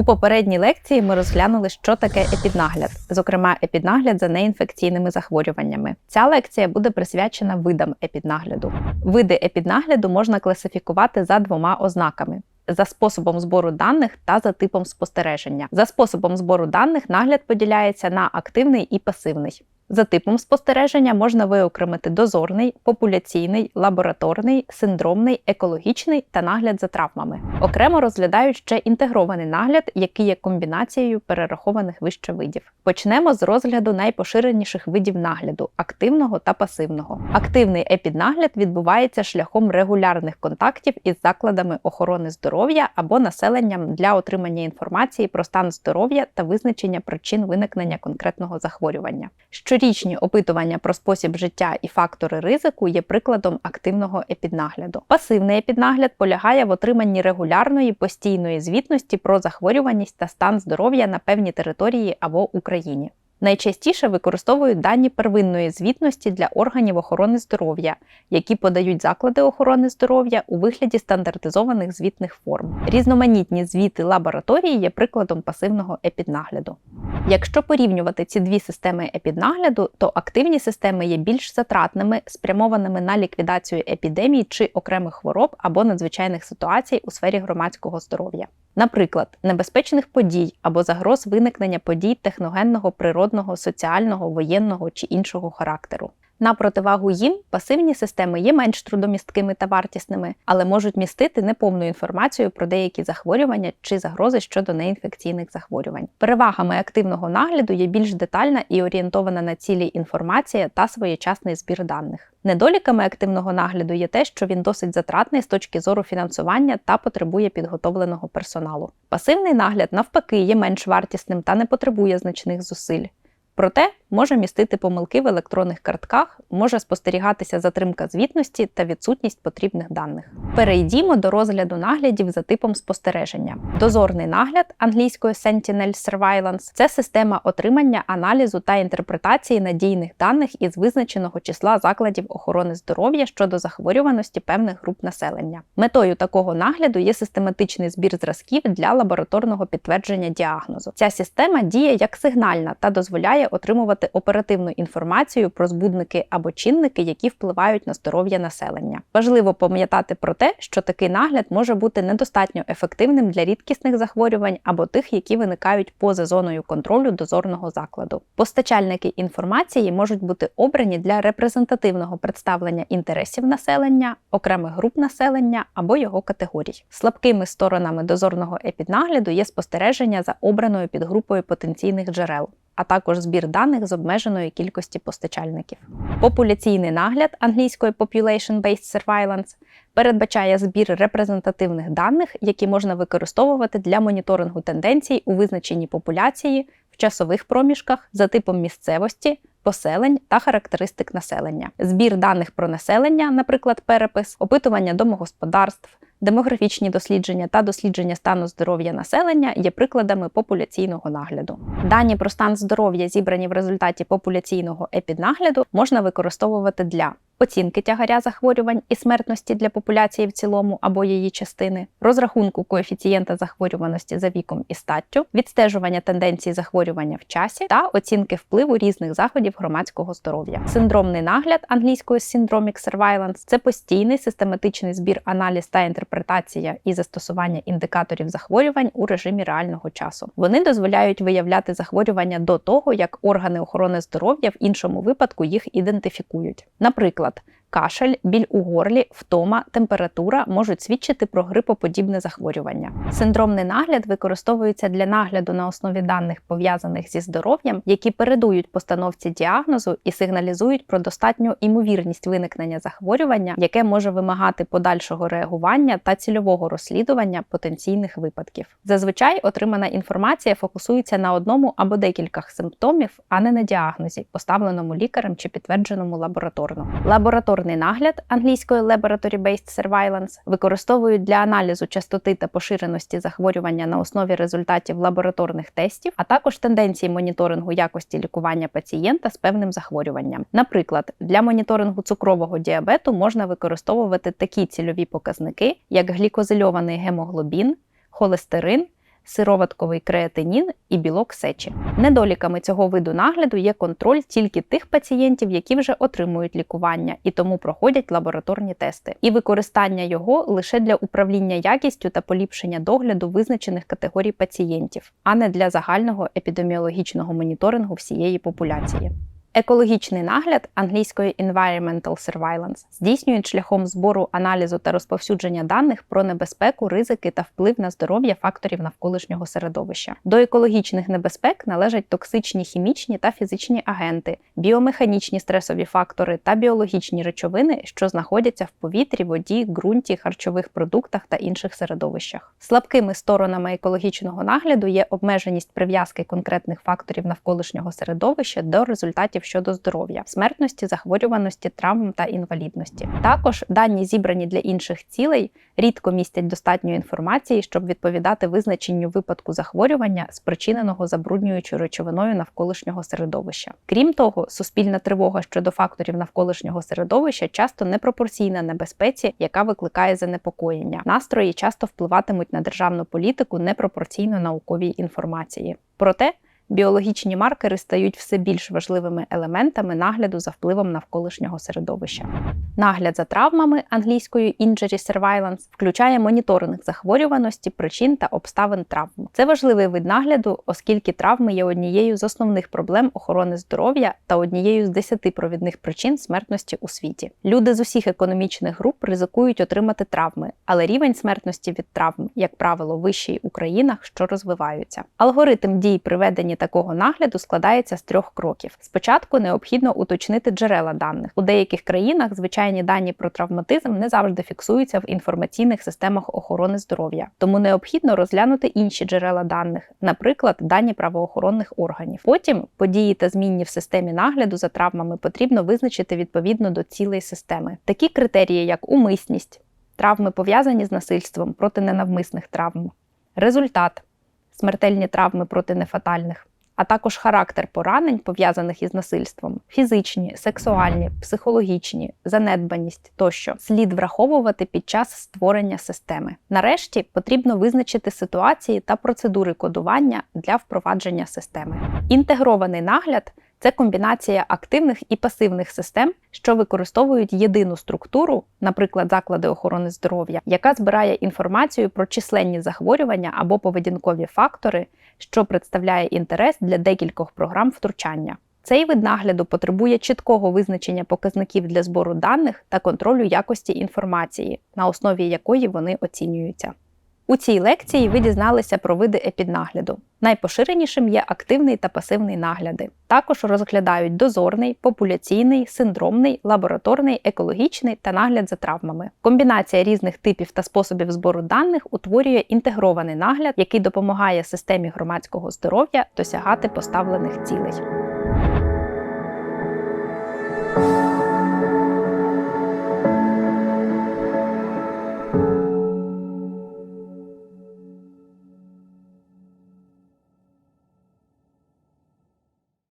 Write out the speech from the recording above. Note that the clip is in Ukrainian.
У попередній лекції ми розглянули, що таке епіднагляд, зокрема епіднагляд за неінфекційними захворюваннями. Ця лекція буде присвячена видам епіднагляду. Види епіднагляду можна класифікувати за двома ознаками. За способом збору даних та за типом спостереження. За способом збору даних нагляд поділяється на активний і пасивний. За типом спостереження можна виокремити дозорний, популяційний, лабораторний, синдромний, екологічний та нагляд за травмами. Окремо розглядають ще інтегрований нагляд, який є комбінацією перерахованих вище видів. Почнемо з розгляду найпоширеніших видів нагляду активного та пасивного. Активний епіднагляд відбувається шляхом регулярних контактів із закладами охорони здоров'я або населенням для отримання інформації про стан здоров'я та визначення причин виникнення конкретного захворювання. Щорічні опитування про спосіб життя і фактори ризику є прикладом активного епіднагляду. Пасивний епіднагляд полягає в отриманні регулярної постійної звітності про захворюваність та стан здоров'я на певній території або Україні. Найчастіше використовують дані первинної звітності для органів охорони здоров'я, які подають заклади охорони здоров'я у вигляді стандартизованих звітних форм. Різноманітні звіти лабораторії є прикладом пасивного епіднагляду. Якщо порівнювати ці дві системи епіднагляду, то активні системи є більш затратними, спрямованими на ліквідацію епідемій чи окремих хвороб або надзвичайних ситуацій у сфері громадського здоров'я. Наприклад, небезпечних подій або загроз виникнення подій техногенного, природного, соціального, воєнного чи іншого характеру. На противагу їм пасивні системи є менш трудомісткими та вартісними, але можуть містити неповну інформацію про деякі захворювання чи загрози щодо неінфекційних захворювань. Перевагами активного нагляду є більш детальна і орієнтована на цілі інформація та своєчасний збір даних. Недоліками активного нагляду є те, що він досить затратний з точки зору фінансування та потребує підготовленого персоналу. Пасивний нагляд, навпаки, є менш вартісним та не потребує значних зусиль. Проте може містити помилки в електронних картках, може спостерігатися затримка звітності та відсутність потрібних даних. Перейдімо до розгляду наглядів за типом спостереження. Дозорний нагляд англійською Sentinel Surveillance – це система отримання, аналізу та інтерпретації надійних даних із визначеного числа закладів охорони здоров'я щодо захворюваності певних груп населення. Метою такого нагляду є систематичний збір зразків для лабораторного підтвердження діагнозу. Ця система діє як сигнальна та дозволяє отримувати оперативну інформацію про збудники або чинники, які впливають на здоров'я населення. Важливо пам'ятати про те, що такий нагляд може бути недостатньо ефективним для рідкісних захворювань або тих, які виникають поза зоною контролю дозорного закладу. Постачальники інформації можуть бути обрані для репрезентативного представлення інтересів населення, окремих груп населення або його категорій. Слабкими сторонами дозорного епіднагляду є спостереження за обраною підгрупою потенційних джерел а також збір даних з обмеженої кількості постачальників. Популяційний нагляд англійської Population-Based Surveillance передбачає збір репрезентативних даних, які можна використовувати для моніторингу тенденцій у визначенні популяції в часових проміжках за типом місцевості. Поселень та характеристик населення, збір даних про населення, наприклад, перепис, опитування домогосподарств, Демографічні дослідження та дослідження стану здоров'я населення є прикладами популяційного нагляду. Дані про стан здоров'я, зібрані в результаті популяційного епіднагляду, можна використовувати для оцінки тягаря захворювань і смертності для популяції в цілому або її частини, розрахунку коефіцієнта захворюваності за віком і статтю, відстежування тенденцій захворювання в часі та оцінки впливу різних заходів громадського здоров'я. Синдромний нагляд англійською Syndromic Surveillance – це постійний систематичний збір, аналіз та інтерпретація і застосування індикаторів захворювань у режимі реального часу. Вони дозволяють виявляти захворювання до того, як органи охорони здоров'я в іншому випадку їх ідентифікують. Наприклад, Кашель, біль у горлі, втома, температура можуть свідчити про грипоподібне захворювання. Синдромний нагляд використовується для нагляду на основі даних, пов'язаних зі здоров'ям, які передують постановці діагнозу і сигналізують про достатню імовірність виникнення захворювання, яке може вимагати подальшого реагування та цільового розслідування потенційних випадків. Зазвичай отримана інформація фокусується на одному або декількох симптомів, а не на діагнозі, поставленому лікарем чи підтвердженому лабораторно. Лаборатор лабораторний нагляд англійською Laboratory-Based Surveillance використовують для аналізу частоти та поширеності захворювання на основі результатів лабораторних тестів, а також тенденції моніторингу якості лікування пацієнта з певним захворюванням. Наприклад, для моніторингу цукрового діабету можна використовувати такі цільові показники, як глікозильований гемоглобін, холестерин сироватковий креатинін і білок сечі. Недоліками цього виду нагляду є контроль тільки тих пацієнтів, які вже отримують лікування і тому проходять лабораторні тести, і використання його лише для управління якістю та поліпшення догляду визначених категорій пацієнтів, а не для загального епідеміологічного моніторингу всієї популяції. Екологічний нагляд англійської Environmental Surveillance здійснюють шляхом збору аналізу та розповсюдження даних про небезпеку, ризики та вплив на здоров'я факторів навколишнього середовища. До екологічних небезпек належать токсичні хімічні та фізичні агенти, біомеханічні стресові фактори та біологічні речовини, що знаходяться в повітрі, воді, ґрунті, харчових продуктах та інших середовищах. Слабкими сторонами екологічного нагляду є обмеженість прив'язки конкретних факторів навколишнього середовища до результатів щодо здоров'я, смертності, захворюваності, травм та інвалідності. Також дані зібрані для інших цілей рідко містять достатньо інформації, щоб відповідати визначенню випадку захворювання, спричиненого забруднюючою речовиною навколишнього середовища. Крім того, суспільна тривога щодо факторів навколишнього середовища часто непропорційна небезпеці, яка викликає занепокоєння. Настрої часто впливатимуть на державну політику непропорційно науковій інформації. Проте біологічні маркери стають все більш важливими елементами нагляду за впливом навколишнього середовища. Нагляд за травмами англійською Injury Surveillance включає моніторинг захворюваності, причин та обставин травм. Це важливий вид нагляду, оскільки травми є однією з основних проблем охорони здоров'я та однією з десяти провідних причин смертності у світі. Люди з усіх економічних груп ризикують отримати травми, але рівень смертності від травм, як правило, вищий у країнах, що розвиваються. Алгоритм дій приведені такого нагляду складається з трьох кроків. Спочатку необхідно уточнити джерела даних. У деяких країнах звичайні дані про травматизм не завжди фіксуються в інформаційних системах охорони здоров'я, тому необхідно розглянути інші джерела даних, наприклад, дані правоохоронних органів. Потім події та змінні в системі нагляду за травмами потрібно визначити відповідно до цілей системи. Такі критерії, як умисність, травми пов'язані з насильством проти ненавмисних травм, результат, смертельні травми проти нефатальних а також характер поранень, пов'язаних із насильством, фізичні, сексуальні, психологічні, занедбаність тощо слід враховувати під час створення системи. Нарешті потрібно визначити ситуації та процедури кодування для впровадження системи. Інтегрований нагляд. Це комбінація активних і пасивних систем, що використовують єдину структуру, наприклад, заклади охорони здоров'я, яка збирає інформацію про численні захворювання або поведінкові фактори, що представляє інтерес для декількох програм втручання. Цей вид нагляду потребує чіткого визначення показників для збору даних та контролю якості інформації, на основі якої вони оцінюються. У цій лекції ви дізналися про види епіднагляду. Найпоширенішим є активний та пасивний нагляди. Також розглядають дозорний, популяційний, синдромний, лабораторний, екологічний та нагляд за травмами. Комбінація різних типів та способів збору даних утворює інтегрований нагляд, який допомагає системі громадського здоров'я досягати поставлених цілей.